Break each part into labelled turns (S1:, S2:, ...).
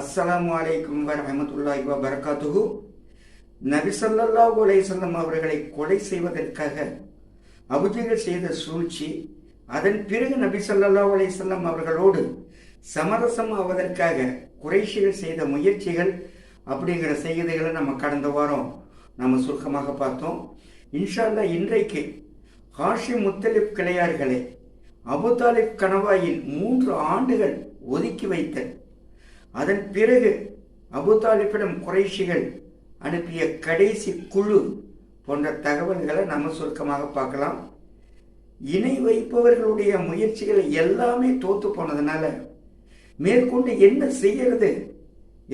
S1: அஸ்ஸலாமு அலைக்கும் வரமத்துல்லாஹி வபரகாத்துஹு. நபிசல்லா உலேசல்லம் அவர்களை கொலை செய்வதற்காக அபுஜகல் செய்த சூழ்ச்சி அதன் பிறகு நபி ஸல்லல்லாஹு அலைஹி அவர்களோடு சமரசம் ஆவதற்காக குறைஷிகள் செய்த முயற்சிகள் அப்படிங்கிற செய்திகளை நம்ம கடந்த வாரம் நம்ம சுருக்கமாக பார்த்தோம். இன்ஷால்லா இன்றைக்கு ஹாஷி முத்தலிப் கிளையார்களே அபுதாலிப் கணவாயின் மூன்று ஆண்டுகள் ஒதுக்கி வைத்த அதன் பிறகு அபுதாலிப்பிடம் குறைஷிகள் அனுப்பிய கடைசி குழு போன்ற தகவல்களை நம்ம சுருக்கமாக பார்க்கலாம். இணை வைப்பவர்களுடைய முயற்சிகள் எல்லாமே தோத்து போனதுனால மேற்கொண்டு என்ன செய்யறது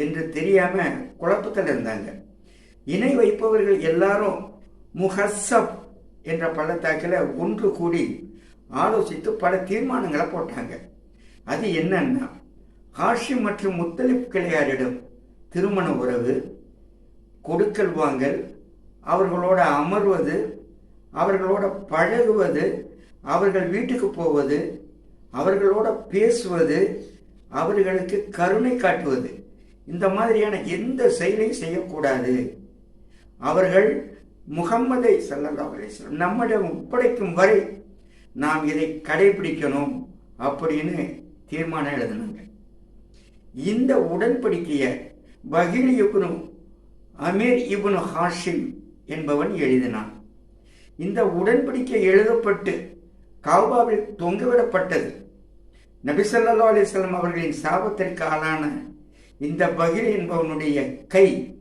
S1: என்று தெரியாம குழப்பத்தில் இருந்தாங்க. இணை வைப்பவர்கள் எல்லாரும் முஹசப் என்ற பள்ளத்தாக்கில் ஒன்று கூடி ஆலோசித்து பல தீர்மானங்களை போட்டாங்க. அது என்னன்னா காஷி மற்றும் முத்தலிப் கிளையாரிடம் திருமண உறவு கொடுக்கல் வாங்கல் அவர்களோட அமர்வது அவர்களோட பழகுவது அவர்கள் வீட்டுக்கு போவது அவர்களோட பேசுவது அவர்களுக்கு கருணை காட்டுவது. இந்த மாதிரியான எந்த செயலையும் செய்யக்கூடாது. அவர்கள் முகம்மதை சல்லல்லா அலிஸ்லாம் நம்மிடம் ஒப்படைக்கும் வரை நாம் இதை கடைபிடிக்கணும் அப்படின்னு தீர்மானம் எழுதினாங்க. இந்த உடன்படிக்கையை பகில் இப்னு அமீர் இப்னு ஹாஷிம் என்பவன் எழுதினான். இந்த உடன்படிக்கை எழுதப்பட்டு காபாவில் தொங்கவிடப்பட்டது நபிசல்லா அலிஸ்லாம் அவர்களின் சாபத்திற்கு ஆளான இந்த பகில் என்பவனுடைய கை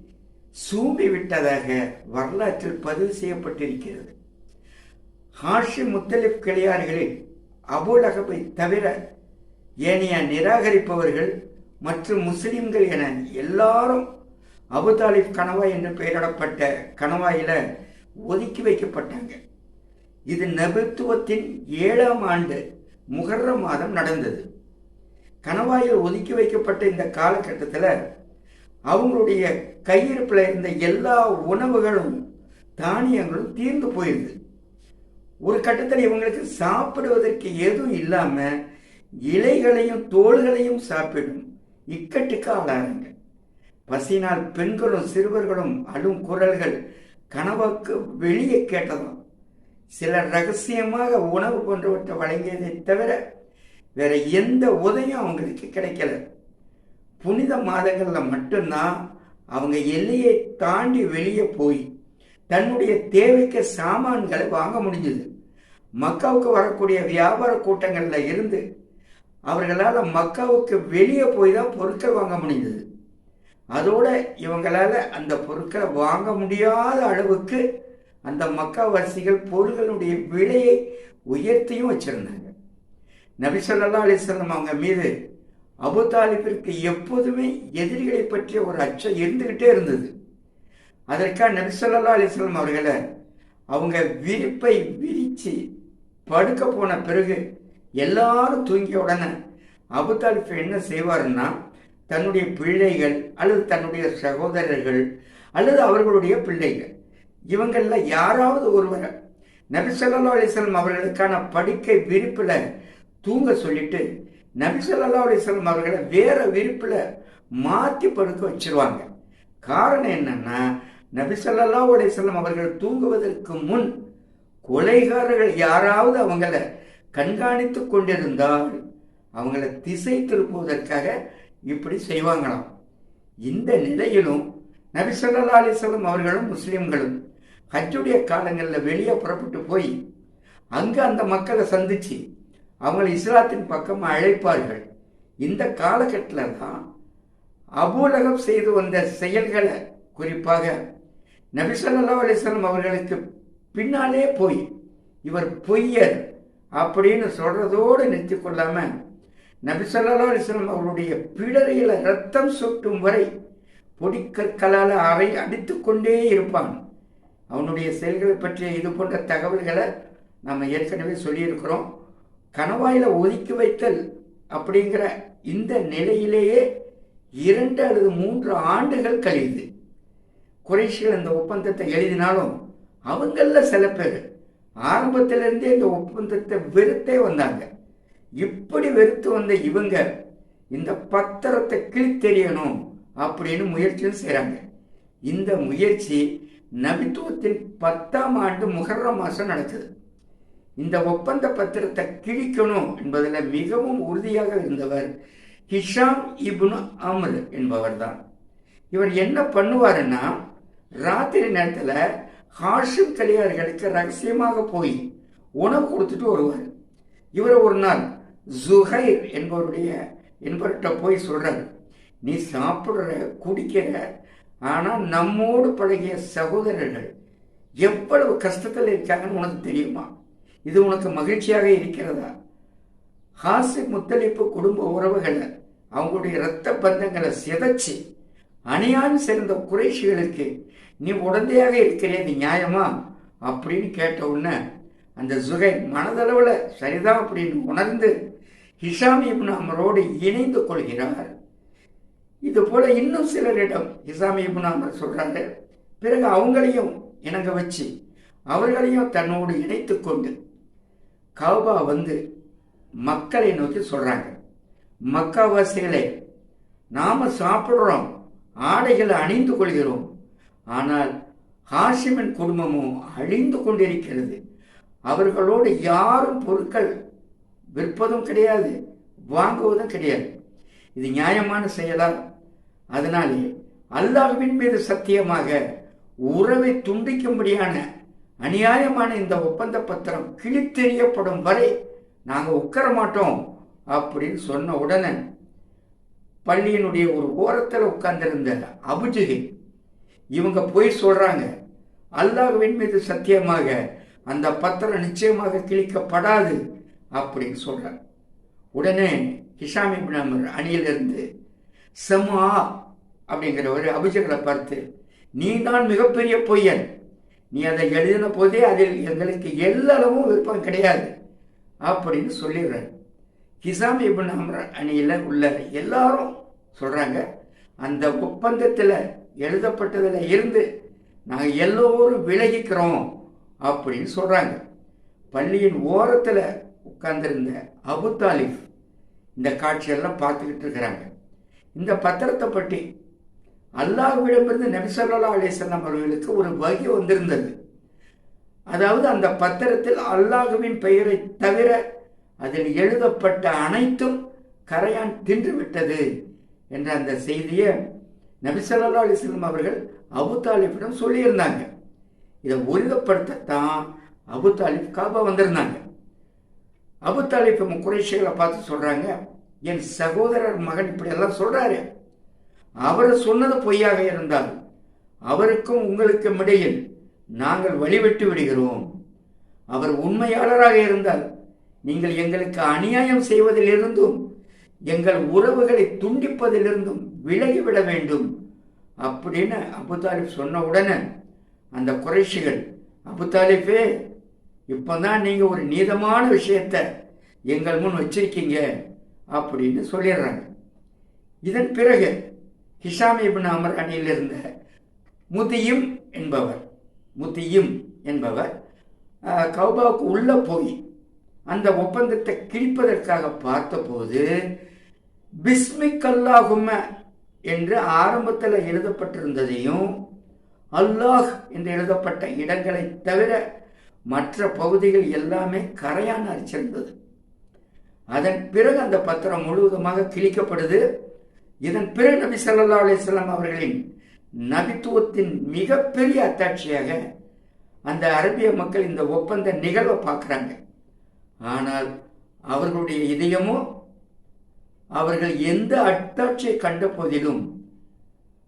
S1: சூம்பி விட்டதாக வரலாற்றில் பதிவு செய்யப்பட்டிருக்கிறது. ஹாஷி முத்தலிப் கிளையார்களில் அபுலகபை தவிர ஏனைய நிராகரிப்பவர்கள் மற்றும் முஸ்லிம்கள் என எல்லாரும் அபுதாலிப் கணவாய் என்று பெயரிடப்பட்ட கணவாயில ஒதுக்கி வைக்கப்பட்டாங்க. இது நபித்துவத்தின் ஏழாம் ஆண்டு முகர்ற மாதம் நடந்தது. கணவாயில் ஒதுக்கி வைக்கப்பட்ட இந்த காலகட்டத்தில் அவங்களுடைய கையிருப்பில் இருந்த எல்லா உணவுகளும் தானியங்களும் தீர்ந்து போயிருது. ஒரு கட்டத்தில் இவங்களுக்கு சாப்பிடுவதற்கு எதுவும் இல்லாமல் இலைகளையும் தோள்களையும் சாப்பிடும் இக்கட்டுக்கு ஆளாருங்க பசினால் பெண்களும் சிறுவர்களும் அழும் குரல்கள் கனவுக்கு வெளியே கேட்டதும் சிலர் ரகசியமாக உணவு போன்றவற்றை வழங்கியதை தவிர வேற எந்த உதவியும் அவங்களுக்கு கிடைக்கல. புனித மாதங்களில் மட்டும்தான் அவங்க எல்லையை தாண்டி வெளியே போய் தன்னுடைய தேவைக்கு சாமான்களை வாங்க முடிஞ்சது. மக்காவுக்கு வரக்கூடிய வியாபார கூட்டங்களில் இருந்து அவர்களால் மக்காவுக்கு வெளியே போய் தான் பொருட்கள் வாங்க முடிந்தது. அதோட இவங்களால அந்த பொருட்களை வாங்க முடியாத அளவுக்கு அந்த மக்காவாசிகள் பொருள்களுடைய விலையை உயர்த்தியும் வச்சிருந்தாங்க. நபிசல்லா அலிஸ்லாம் அவங்க மீது அபுதாலிபிற்கு எப்போதுமே எதிரிகளை பற்றிய ஒரு அச்சம் இருந்துக்கிட்டே இருந்தது. அதற்காக நபிசல்லா அலிஸ்லாம் அவர்களை அவங்க விரிப்பை விரித்து படுக்க போன பிறகு எல்லாரும் தூங்கிய உடனே அபுதாலிப் என்ன செய்வாருன்னா தன்னுடைய பிள்ளைகள் அல்லது தன்னுடைய சகோதரர்கள் அல்லது அவர்களுடைய பிள்ளைகள் இவங்களில் யாராவது ஒருவரை நபிசல்லா அலிஸ்லாம் அவர்களுக்கான படுக்கை விரிப்பில் தூங்க சொல்லிட்டு நபிசல்லா அலிஸ்லாம் அவர்களை வேற விரிப்பில் மாற்றி படுக்க வச்சிருவாங்க. காரணம் என்னன்னா நபிசல்லா அலிஸ்லாம் அவர்கள் தூங்குவதற்கு முன் கொலைகாரர்கள் யாராவது அவங்கள கண்காணித்து கொண்டிருந்தால் அவங்கள திசை திருப்புவதற்காக இப்படி செய்வாங்களாம். இந்த நிலையிலும் நபிசல்லா அலிஸ்லாம் அவர்களும் முஸ்லிம்களும் ஹஜ்ஜுடைய காலங்களில் வெளியே புறப்பட்டு போய் அங்கே அந்த மக்களை சந்தித்து அவங்களை இஸ்லாத்தின் பக்கம் அழைப்பார்கள். இந்த காலகட்டத்தில் தான் அபூலகம் செய்து வந்த செயல்களை குறிப்பாக நபிசல்லா அலிஸ்லாம் அவர்களுக்கு பின்னாலே போய் இவர் பொய்யர் அப்படின்னு சொல்றதோடு நிறுத்தி கொள்ளாம நபிசல்லா அலிஸ்லாம் அவருடைய பிடரையில ரத்தம் சொட்டும் வரை பொடிக்கற்களால் அறை அடித்து கொண்டே இருப்பான். அவனுடைய செயல்களை பற்றிய இது போன்ற தகவல்களை நம்ம ஏற்கனவே சொல்லியிருக்கிறோம். கணவாயில் ஒதுக்கி வைத்தல் அப்படிங்கிற இந்த நிலையிலேயே இரண்டு அல்லது மூன்று ஆண்டுகள் கழியுது. குறைஷிகள் இந்த ஒப்பந்தத்தை எழுதினாலும் அவங்களில் சில பேர் ஆரம்பத்திலிருந்தே இந்த ஒப்பந்தத்தை வெறுத்தே வந்தாங்க. இப்படி வெறுத்து வந்த இவங்க இந்த பத்திரத்தை கிழித்தெறியணும் அப்படின்னு முயற்சியும் செய்கிறாங்க இந்த முயற்சி நபித்துவத்தின் பத்தாம் ஆண்டு முகர்ற மாதம் நடக்குது. இந்த ஒப்பந்த பத்திரத்தை கிழிக்கணும் என்பதில் மிகவும் உறுதியாக இருந்தவர் ஹிஷாம் இபுனு அமர் என்பவர் தான் இவர் என்ன பண்ணுவாருன்னா ராத்திரி நேரத்தில் ஹாஷிம் கலியார்களுக்கு ரகசியமாக போய் உணவு கொடுத்துட்டு வருவார். இவர் ஒரு நாள் ஜுஹைர் என்பவருடைய என்பவர்கிட்ட போய் சொல்றார் நீ சாப்பிடுற குடிக்கிற ஆனால் நம்மோடு பழகிய சகோதரர்கள் எவ்வளவு கஷ்டத்தில் இருக்காங்கன்னு உனக்கு தெரியுமா? இது உனக்கு மகிழ்ச்சியாக இருக்கிறதா? ஹாசி முத்தளிப்பு குடும்ப உறவுகளை அவங்களுடைய இரத்த பந்தங்களை சிதைச்சு அணியான் சேர்ந்த குறைஷிகளுக்கு நீ உடந்தையாக இருக்கிறது நியாயமா? அப்படின்னு கேட்ட உடனே அந்த சுகை மனதளவில் சரிதான் அப்படின்னு உணர்ந்து ஹிஷாம் இப்னு அமரோடு இணைந்து கொள்கிறார். இது போல இன்னும் சிலரிடம் ஹிசாம் இப்னு அமர் சொல்றாங்க பிறகு அவங்களையும் இணங்க வச்சு அவர்களையும் தன்னோடு இணைத்து கொண்டு கவுபா வந்து மக்களை நோக்கி சொல்றாங்க மக்காவாசிகளே நாம சாப்பிட்றோம் ஆடைகளை அணிந்து கொள்கிறோம் ஆனால் ஹாஷிமின் குடும்பமும் அழிந்து கொண்டிருக்கிறது. அவர்களோடு யாரும் பொருட்கள் விற்பதும் கிடையாது வாங்குவதும் கிடையாது. இது நியாயமான செயலா? அதனாலே அல்லாஹ்வின் மீது சத்தியமாக உறவை துண்டிக்கும்படியான அநியாயமான இந்த ஒப்பந்த பத்திரம் கிழித்தெறியப்படும் வரை நாங்கள் உட்கார மாட்டோம் அப்படின்னு சொன்ன உடனே பள்ளியினுடைய ஒரு ஓரத்தில் உட்கார்ந்திருந்த அபுஜகி இவங்க போய் சொல்றாங்க அல்லாஹ்வின் மீது சத்தியமாக அந்த பத்திரம் நிச்சயமாக கிழிக்கப்படாது அப்படின்னு சொல்றாங்க. உடனே ஹிஷாமி பினாமர் அணியிலிருந்து சமா அப்படிங்கிற ஒரு அபிஷேகங்களை பார்த்து நீ தான் மிகப்பெரிய பொய்யன். நீ அதை எழுதின போதே அதில் எங்களுக்கு எல்லளவும் விருப்பம் கிடையாது அப்படின்னு சொல்லிடுறேன் ஹிசாம் இபின் அமர் அணியில் உள்ள எல்லாரும் சொல்கிறாங்க அந்த ஒப்பந்தத்தில் எழுதப்பட்டதில் இருந்து நாங்கள் எல்லோரும் விலகிக்கிறோம் அப்படின்னு சொல்கிறாங்க பள்ளியின் ஓரத்தில் உட்கார்ந்திருந்த அபு இந்த காட்சியெல்லாம் பார்த்துக்கிட்டு இருக்கிறாங்க. இந்த பத்திரத்தை பற்றி அல்லாஹ்விடமிருந்து நபிசல்லா அலிசல்லாம் அவர்களுக்கு ஒரு வகை வந்திருந்தது. அதாவது அந்த பத்திரத்தில் அல்லாஹுவின் பெயரை தவிர அதில் எழுதப்பட்ட அனைத்தும் கரையான் தின்றுவிட்டது என்ற அந்த செய்தியை நபிசல்லா அலிஸ்லாம் அவர்கள் அபு தாலிஃபிடம் சொல்லியிருந்தாங்க. இதை உறுதிப்படுத்தத்தான் அபு தாலிப் காபா வந்திருந்தாங்க. அபு தாலிப் குறைஷிகளை பார்த்து சொல்றாங்க என் சகோதரர் மகன் இப்படியெல்லாம் சொல்றாரு. அவர் சொன்னது பொய்யாக இருந்தால் அவருக்கும் உங்களுக்கும் இடையில் நாங்கள் வழிவிட்டு விடுகிறோம். அவர் உண்மையாளராக இருந்தால் நீங்கள் எங்களுக்கு அநியாயம் செய்வதிலிருந்தும் எங்கள் உறவுகளை துண்டிப்பதிலிருந்தும் விலகிவிட வேண்டும் அப்படின்னு அபுதாலிப் சொன்ன உடனே அந்த குறைஷிகள் அபுதாலிஃபே இப்போதான் நீங்கள் ஒரு நீதமான விஷயத்த எங்கள் முன் வச்சிருக்கீங்க அப்படின்னு சொல்லிடுறாங்க. இதன் பிறகு ஹிஷாம் இபின் அமர் அணியில் இருந்த முதியும் என்பவர் முதியும் என்பவர் கௌபாவுக்கு உள்ளே போய் அந்த ஒப்பந்தத்தை கிழிப்பதற்காக பார்த்தபோது பிஸ்மிக் அல்லாஹும என்று ஆரம்பத்தில் எழுதப்பட்டிருந்ததையும் அல்லாஹ் என்று எழுதப்பட்ட இடங்களை தவிர மற்ற பகுதிகள் எல்லாமே கரையான அரிச்சிருந்தது அதன் பிறகு அந்த பத்திரம் முழுவதுமாக கிழிக்கப்படுது. இதன் பிறகு நபி சல்லா அலிஸ்லாம் அவர்களின் நபித்துவத்தின் மிகப்பெரிய அத்தாட்சியாக அந்த அரபிய மக்கள் இந்த ஒப்பந்த நிகழ்வை பார்க்குறாங்க. ஆனால் அவர்களுடைய இதயமும் அவர்கள் எந்த அட்டாட்சியை கண்ட போதிலும்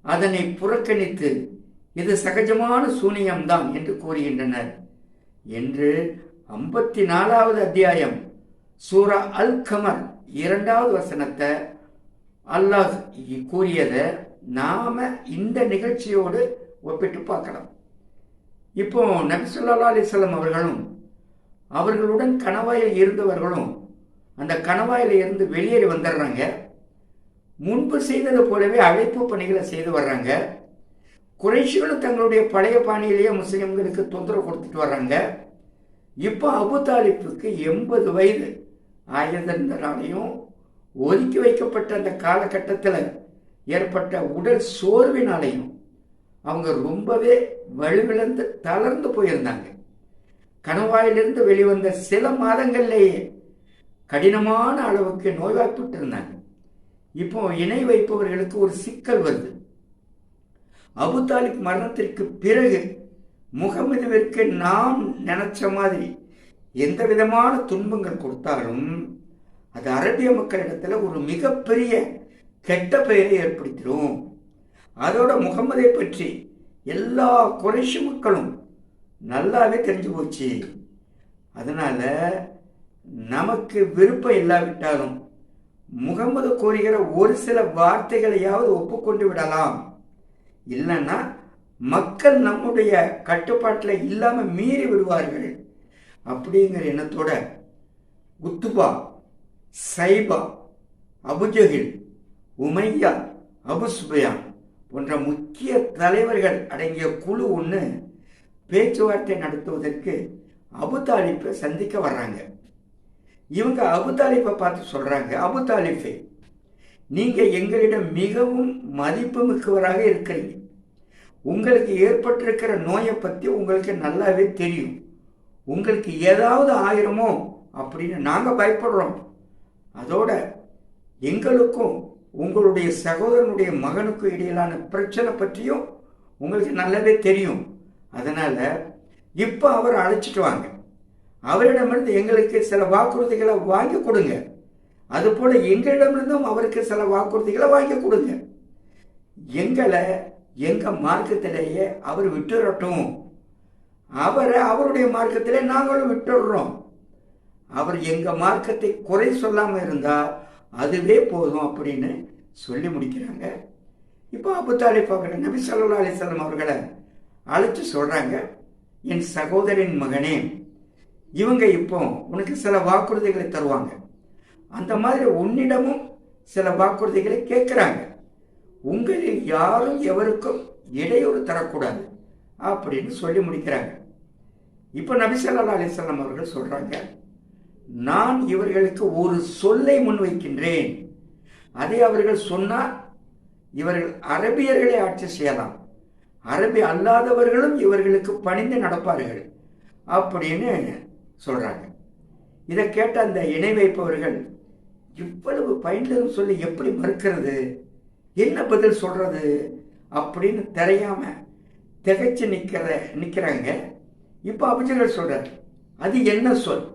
S1: அதனை புறக்கணித்து இது சகஜமான சூனியம்தான் என்று கூறுகின்றனர். என்று ஐம்பத்தி நாலாவது அத்தியாயம் சூரா அல் கமர் இரண்டாவது வசனத்தை அல்லாஹ் கூறியதை நாம இந்த நிகழ்ச்சியோடு ஒப்பிட்டு பார்க்கலாம். இப்போ நபிசுல்லா அலிஸ்லாம் அவர்களும் அவர்களுடன் கணவாயில் இருந்தவர்களும் அந்த கணவாயில இருந்து வெளியேறி வந்துடுறாங்க. முன்பு செய்தது போலவே அழைப்பு பணிகளை செய்து வர்றாங்க. குறைஷிகளும் தங்களுடைய பழைய பாணியிலேயே முஸ்லிம்களுக்கு தொந்தரவு கொடுத்துட்டு வர்றாங்க. இப்போ அபு தாலிப்புக்கு எண்பது வயது. ஆயுதனாலையும் ஒதுக்கி வைக்கப்பட்ட அந்த காலகட்டத்தில் ஏற்பட்ட உடல் சோர்வினாலையும் அவங்க ரொம்பவே வலுவிழந்து தளர்ந்து போயிருந்தாங்க. கணவாயிலிருந்து வெளிவந்த சில மாதங்கள்லேயே கடினமான அளவுக்கு நோய்வாய்ப்பட்டு இருந்தாங்க இப்போ இணை வைப்பவர்களுக்கு ஒரு சிக்கல் வருது. அபுதாலிக் மரணத்திற்கு பிறகு முகமதுவிற்கு நாம் நினைச்ச மாதிரி எந்த விதமான துன்பங்கள் கொடுத்தாலும் அது அரபிய மக்களிடத்துல ஒரு மிகப்பெரிய கெட்ட பெயரை ஏற்படுத்திடும். அதோட முகமதை பற்றி எல்லா குறைஷி மக்களும் நல்லாவே தெரிஞ்சு போச்சு. அதனால நமக்கு விருப்பம் இல்லாவிட்டாலும் முகமது கூறுகிற ஒரு சில வார்த்தைகளையாவது ஒப்புக்கொண்டு விடலாம். இல்லைன்னா மக்கள் நம்முடைய கட்டுப்பாட்டில் இல்லாமல் மீறி விடுவார்கள். அப்படிங்கிற எண்ணத்தோட உத்துபா சைபா அபுஜகில் உமையா அபு போன்ற முக்கிய தலைவர்கள் அடங்கிய குழு ஒன்று பேச்சுவார்த்தை நடத்துவதற்கு அபுதாலிப்பை சந்திக்க வர்றாங்க. இவங்க அபுதாலிப்பை பார்த்து சொல்கிறாங்க அபுதாலிஃபே நீங்கள் எங்களிடம் மிகவும் மதிப்பு மிக்கவராக இருக்கிறீங்க. உங்களுக்கு ஏற்பட்டிருக்கிற நோயை பற்றி உங்களுக்கு நல்லாவே தெரியும். உங்களுக்கு ஏதாவது ஆயிரமோ அப்படின்னு நாங்கள் பயப்படுறோம். அதோட எங்களுக்கும் உங்களுடைய சகோதரனுடைய மகனுக்கும் இடையிலான பிரச்சனை பற்றியும் உங்களுக்கு நல்லாவே தெரியும். அதனால் இப்போ அவர் அழைச்சிட்டு வாங்க. அவரிடமிருந்து எங்களுக்கு சில வாக்குறுதிகளை வாங்கி கொடுங்க. அதுபோல எங்களிடமிருந்தும் அவருக்கு சில வாக்குறுதிகளை வாங்கி கொடுங்க. எங்களை எங்க மார்க்கத்திலேயே அவர் விட்டுறட்டும் அவரை அவருடைய மார்க்கத்திலே நாங்களும் விட்டுடுறோம். அவர் எங்க மார்க்கத்தை குறை சொல்லாம இருந்தா அதுவே போதும் அப்படின்னு சொல்லி முடிக்கிறாங்க. இப்போ அபுத்தாலிப் அவர்கள் நபி சல்லா அலிசல்லாம் அவர்களை அழைச்சு சொல்றாங்க என் சகோதரின் மகனே. இவங்க இப்போ உனக்கு சில வாக்குறுதிகளை தருவாங்க. அந்த மாதிரி உன்னிடமும் சில வாக்குறுதிகளை கேட்குறாங்க. உங்களில் யாரும் எவருக்கும் இடையூறு தரக்கூடாது அப்படின்னு சொல்லி முடிக்கிறாங்க. இப்போ நபிசல்லா அலிசல்லாம் அவர்கள் சொல்கிறாங்க நான் இவர்களுக்கு ஒரு சொல்லை முன்வைக்கின்றேன். அதை அவர்கள் சொன்னால் இவர்கள் அரபியர்களை ஆட்சி செய்யலாம். அரபி அல்லாதவர்களும் இவர்களுக்கு பணிந்து நடப்பார்கள். அப்படின்னு சொல்கிறாங்க இதை கேட்ட அந்த இணை வைப்பவர்கள் இவ்வளவு பயின்றதும் சொல்லி எப்படி மறுக்கிறது? என்ன பதில் சொல்கிறது அப்படின்னு தெரியாமல் திகைச்சு நிற்கிற நிற்கிறாங்க இப்போ அபிஜகர் சொல்கிறார் அது என்ன சொல்?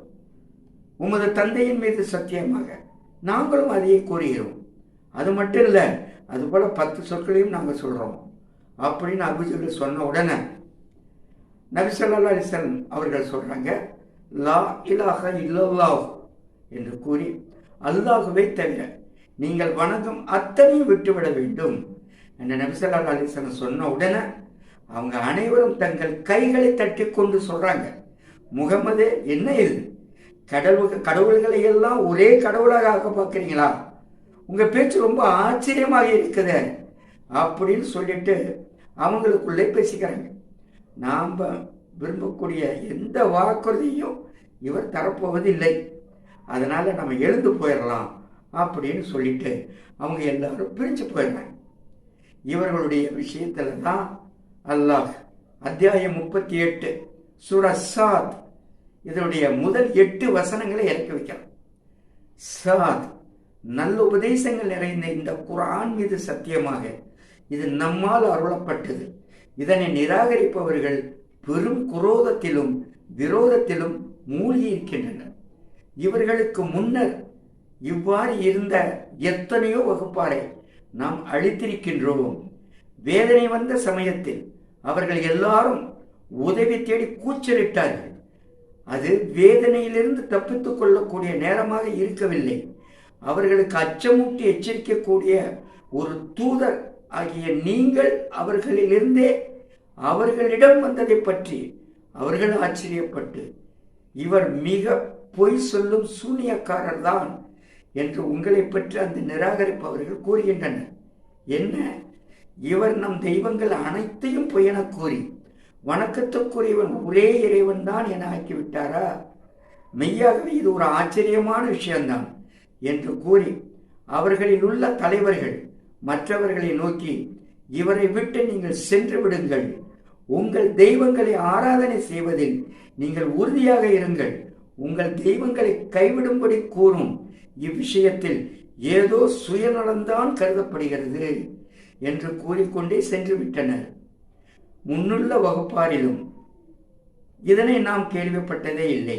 S1: உமது தந்தையின் மீது சத்தியமாக நாங்களும் அதையே கூறுகிறோம். அது மட்டும் இல்லை அதுபோல் பத்து சொற்களையும் நாங்கள் சொல்கிறோம் அப்படின்னு அபிஜகர் சொன்ன உடனே நபிசல்லா அலிசன் அவர்கள் சொல்கிறாங்க லா இலாக இல்லல்லாஹ் என்று கூறி அல்லாஹுவை தவிர நீங்கள் வணங்கும் அத்தனையும் விட்டுவிட வேண்டும் என்று நபிசல்லா அலிசன் சொன்ன உடனே அவங்க அனைவரும் தங்கள் கைகளை தட்டி கொண்டு சொல்றாங்க. முகமது என்ன இது? கடவுள் கடவுள்களை எல்லாம் ஒரே கடவுளாக ஆக்க பார்க்குறீங்களா? உங்க பேச்சு ரொம்ப ஆச்சரியமாக இருக்குது அப்படின்னு சொல்லிட்டு அவங்களுக்குள்ளே பேசிக்கிறாங்க. நாம் விரும்பக்கூடிய எந்த வாக்குறுதியும் இவர் தரப்போவதில்லை. அதனால் நம்ம எழுந்து போயிடலாம் அப்படின்னு சொல்லிட்டு அவங்க எல்லாரும் பிரிஞ்சு போயிடுறாங்க. இவர்களுடைய விஷயத்தில் தான் அல்லாஹ் அத்தியாயம் முப்பத்தி எட்டு சுரசாத் இதனுடைய முதல் எட்டு வசனங்களை இறக்கி வைக்கிறான். சாத் நல்ல உபதேசங்கள் நிறைந்த இந்த குரான் மீது சத்தியமாக இது நம்மால் அருளப்பட்டது. இதனை நிராகரிப்பவர்கள் பெரும் குரோதத்திலும் விரோதத்திலும் மூழ்கி இருக்கின்றனர் இவர்களுக்கு முன்னர் இவ்வாறு இருந்த எத்தனையோ வகுப்பாரை நாம் அழித்திருக்கின்றோம். வேதனை வந்த சமயத்தில் அவர்கள் எல்லாரும் உதவி தேடி கூச்சலிட்டார்கள். அது வேதனையிலிருந்து தப்பித்துக் கொள்ளக்கூடிய நேரமாக இருக்கவில்லை. அவர்களுக்கு அச்சமூட்டி எச்சரிக்கக்கூடிய ஒரு தூதர் ஆகிய நீங்கள் அவர்களிலிருந்தே அவர்களிடம் வந்ததை பற்றி அவர்கள் ஆச்சரியப்பட்டு இவர் மிக பொய் சொல்லும் சூனியக்காரர் தான் என்று உங்களை பற்றி அந்த நிராகரிப்பவர்கள் கூறுகின்றனர். என்ன? இவர் நம் தெய்வங்கள் அனைத்தையும் பொய்யென கூறி வணக்கத்துக்குரியவன் ஒரே இறைவன் தான் என ஆக்கிவிட்டாரா? மெய்யாகவே இது ஒரு ஆச்சரியமான விஷயம்தான் என்று கூறி அவர்களில் உள்ள தலைவர்கள் மற்றவர்களை நோக்கி இவரை விட்டு நீங்கள் சென்று விடுங்கள். உங்கள் தெய்வங்களை ஆராதனை செய்வதில் நீங்கள் உறுதியாக இருங்கள். உங்கள் தெய்வங்களை கைவிடும்படி கூறும் இவ்விஷயத்தில் ஏதோ சுயநலம்தான் கருதப்படுகிறது என்று கூறிக்கொண்டே சென்று விட்டனர் முன்னுள்ள வகுப்பாரிலும் இதனை நாம் கேள்விப்பட்டதே இல்லை.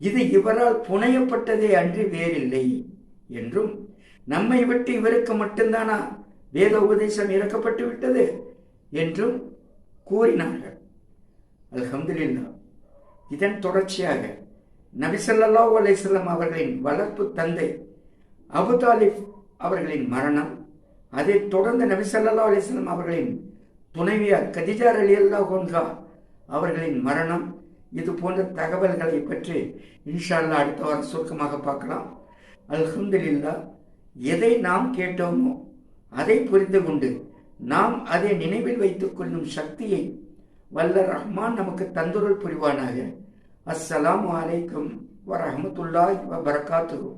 S1: இது இவரால் புனையப்பட்டதே அன்றி வேறில்லை என்றும் நம்மை விட்டு இவருக்கு மட்டும்தானா வேத உபதேசம் இறக்கப்பட்டு விட்டது என்றும் கூறினார்கள். அல்ஹம்துலில்லா. இதன் தொடர்ச்சியாக நபிசல்லா அலைஹிஸ்ஸலாம் அவர்களின் வளர்ப்பு தந்தை அபுதாலிப் அவர்களின் மரணம் அதைத் தொடர்ந்து நபிசல்லா அலிஸ்லாம் அவர்களின் துணைவியார் கதிஜார் அலி அல்லா அவர்களின் மரணம் இது போன்ற தகவல்களை பற்றி இன்ஷா அல்லாஹ் அடுத்த வாரம் சுருக்கமாக பார்க்கலாம். அல்ஹம்துலில்லா எதை நாம் கேட்டோமோ அதை புரிந்து கொண்டு நாம் அதை நினைவில் வைத்துக் கொள்ளும் சக்தியை வல்ல ரஹ்மான் நமக்கு தந்துருள் புரிவானாக. அஸ்ஸலாமு அலைக்கும் வரஹமத்துல்லாஹி வபரகாத்துஹு.